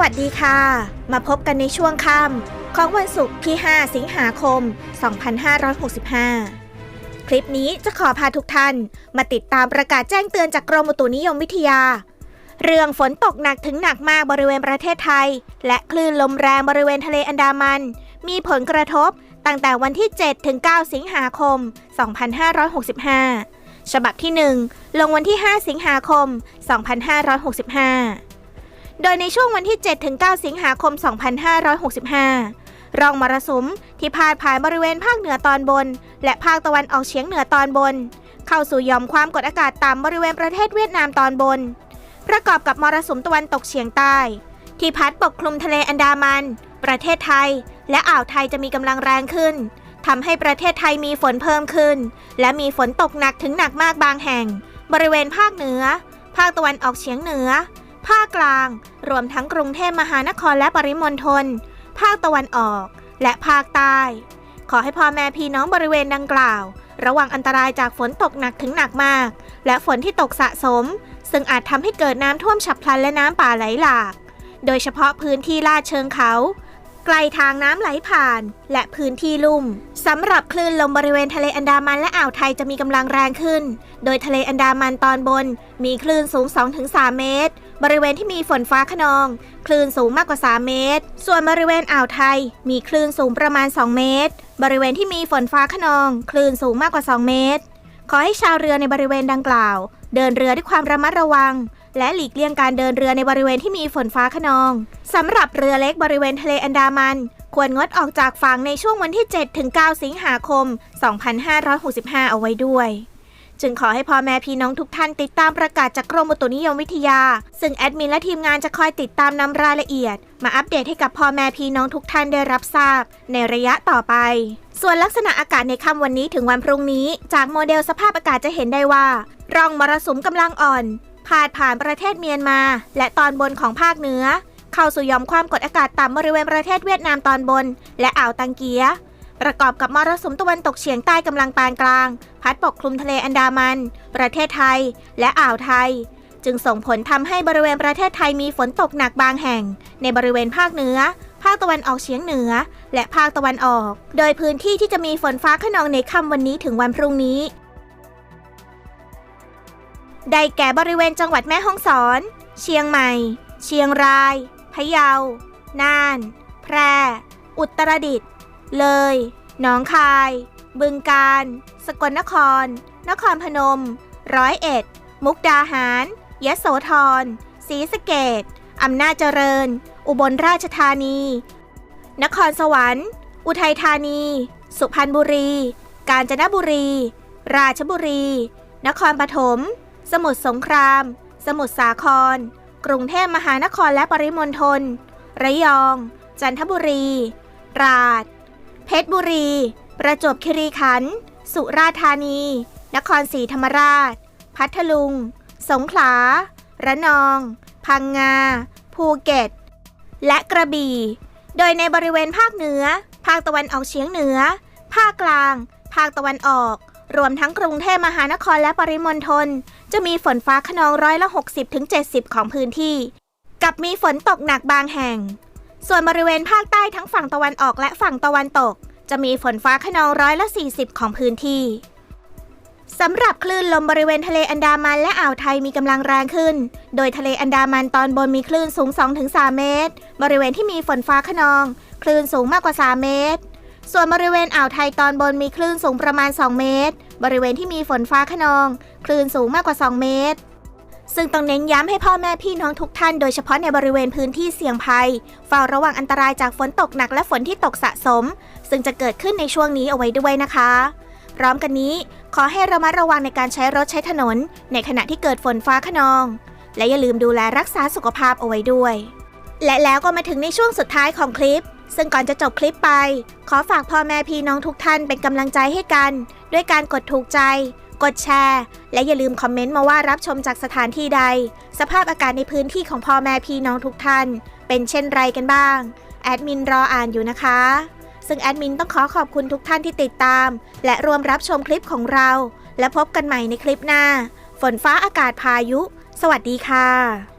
วัสดีค่ะ มาพบกันในช่วงค่ำของวันศุกร์ที่ 5 สิงหาคม 2565 คลิปนี้จะขอพาทุกท่าน มาติดตามประกาศแจ้งเตือนจากกรมอุตุนิยมวิทยา เรื่องฝนตกหนักถึงหนักมากบริเวณประเทศไทย และคลื่นลมแรงบริเวณทะเลอันดามัน มีผลกระทบตั้งแต่วันที่ 7 ถึง 9 สิงหาคม 2565 ฉบับที่ 1 ลงวันที่ 5 สิงหาคม 2565 โดยในช่วงวันที่7ถึง9สิงหาคม 2565 ร่องมรสุมที่พาดผ่านบริเวณภาคเหนือตอนบน และภาคตะวันออกเฉียงเหนือตอนบน เข้าสู่ยอมความกดอากาศต่ำบริเวณประเทศเวียดนามตอนบน ประกอบกับมรสุมตะวันตกเฉียงใต้ ที่พัดปกคลุมทะเลอันดามัน ประเทศไทย และอ่าวไทยจะมีกำลังแรงขึ้นทำให้ประเทศไทยมีฝนเพิ่มขึ้น และมีฝนตกหนักถึงหนักมากบางแห่ง บริเวณภาคเหนือ ภาคตะวันออกเฉียงเหนือ ภาคกลาง รวมทั้งกรุงเทพมหานครและปริมณฑล ภาคตะวันออก และภาคใต้ ขอให้พ่อแม่พี่น้องบริเวณดังกล่าว ระวังอันตรายจากฝนตกหนักถึงหนักมาก และฝนที่ตกสะสม ซึ่งอาจทำให้เกิดน้ำท่วมฉับพลันและน้ำป่าไหลหลาก โดยเฉพาะพื้นที่ลาดเชิงเขา ไกลทางน้ำไหลผ่าน และพื้นที่ลุ่มสำหรับคลื่นลมบริเวณทะเลอันดามันและอ่าวไทยจะมีกำลังแรงขึ้น โดยทะเลอันดามันตอนบน มีคลื่นสูง 2-3 เมตร บริเวณที่มีฝนฟ้าขนอง คลื่นสูงมากกว่า 3 เมตร ส่วนบริเวณอ่าวไทย มีคลื่นสูงประมาณ 2 เมตร บริเวณที่มีฝนฟ้าขนอง คลื่นสูงมากกว่า 2 เมตร ขอให้ชาวเรือในบริเวณดังกล่าว เดินเรือด้วยความระมัดระวัง และหลีกเลี่ยงการเดินเรือในบริเวณที่มีฝนฟ้าขนองสำหรับเรือเล็กบริเวณทะเลอันดามัน ควรงดออกจากฝั่งในช่วงวันที่ 7 ถึง 9 สิงหาคม 2565 เอาไว้ด้วย จึงขอให้พ่อแม่พี่น้องทุกท่านติดตามประกาศจากกรมอุตุนิยมวิทยา ซึ่งแอดมินและทีมงานจะคอยติดตามนำรายละเอียด มาอัปเดตให้กับพ่อแม่พี่น้องทุกท่านได้รับทราบ ในระยะต่อไปส่วนลักษณะอากาศในค่ำวันนี้ถึงวันพรุ่งนี้ จากโมเดลสภาพอากาศจะเห็นได้ว่า ร่องมรสุมกำลังอ่อน พาดผ่านประเทศเมียนมา และตอนบนของภาคเหนือ เข้าสู่ย่อมความกดอากาศต่ำบริเวณประเทศเวียดนามตอนบน และอ่าวตังเกีย ประกอบกับมรสุมตะวันตกเฉียงใต้กำลังปานกลาง พัดปกคลุมทะเลอันดามัน ประเทศไทย และอ่าวไทย จึงส่งผลทำให้บริเวณประเทศไทยมีฝนตกหนักบางแห่ง ในบริเวณภาคเหนือภาคตะวันออกเฉียงเหนือ และภาคตะวันออก โดยพื้นที่ที่จะมีฝนฟ้าขนองในค่ำวันนี้ถึงวันพรุ่งนี้ ได้แก่บริเวณจังหวัดแม่ฮ่องสอน เชียงใหม่ เชียงราย พะเยา น่าน แพร่ อุตรดิตถ์ เลย หนองคาย บึงกาฬสกลนคร นครพนม ร้อยเอ็ด มุกดาหาร ยโสธร ศรีสะเกดอำนาจเจริญ อุบลราชธานี นครสวรรค์ อุทัยธานี สุพรรณบุรี กาญจนบุรี ราชบุรี นครปฐม สมุทรสงคราม สมุทรสาคร กรุงเทพมหานครและปริมณฑล ระยอง จันทบุรี ตราด เพชรบุรี ประจวบคีรีขันธ์ สุราษฎร์ธานี นครศรีธรรมราช พัทลุง สงขลา ระนอง พังงา ภูเก็ต และกระบี่ โดยในบริเวณภาคเหนือ ภาคตะวันออกเฉียงเหนือ ภาคกลาง ภาคตะวันออก รวมทั้งกรุงเทพมหานครและปริมณฑลจะมีฝนฟ้าขนองร้อยละ 60-70 ของพื้นที่ กับมีฝนตกหนักบางแห่ง ส่วนบริเวณภาคใต้ทั้งฝั่งตะวันออกและฝั่งตะวันตก จะมีฝนฟ้าขนองร้อยละ 40 ของพื้นที่สำหรับคลื่นลมบริเวณทะเลอันดามันและอ่าวไทยมีกำลังแรงขึ้น โดยทะเลอันดามันตอนบนมีคลื่นสูง 2-3 เมตร บริเวณที่มีฝนฟ้าขนอง คลื่นสูงมากกว่า 3 เมตร ส่วนบริเวณอ่าวไทยตอนบนมีคลื่นสูงประมาณ 2 เมตร บริเวณที่มีฝนฟ้าขนอง คลื่นสูงมากกว่า 2 เมตร ซึ่งต้องเน้นย้ำให้พ่อแม่พี่น้องทุกท่าน โดยเฉพาะในบริเวณพื้นที่เสี่ยงภัยเฝ้าระวังอันตรายจากฝนตกหนักและฝนที่ตกสะสม ซึ่งจะเกิดขึ้นในช่วงนี้เอาไว้ด้วยนะคะ พร้อมกันนี้ ขอให้ระมัดระวังในการใช้รถใช้ถนน ในขณะที่เกิดฝนฟ้าขนอง และอย่าลืมดูแลรักษาสุขภาพเอาไว้ด้วย และแล้วก็มาถึงในช่วงสุดท้ายของคลิป ซึ่งก่อนจะจบคลิปไป ขอฝากพ่อแม่พี่น้องทุกท่านเป็นกำลังใจให้กัน ด้วยการกดถูกใจ กดแชร์ และอย่าลืมคอมเมนต์มาว่ารับชมจากสถานที่ใด สภาพอากาศในพื้นที่ของพ่อแม่พี่น้องทุกท่าน เป็นเช่นไรกันบ้าง แอดมินรออ่านอยู่นะคะ ซึ่งแอดมินต้องขอขอบคุณทุกท่านที่ติดตาม และรวมรับชมคลิปของเรา และพบกันใหม่ในคลิปหน้า ฝนฟ้าอากาศพายุ สวัสดีค่ะ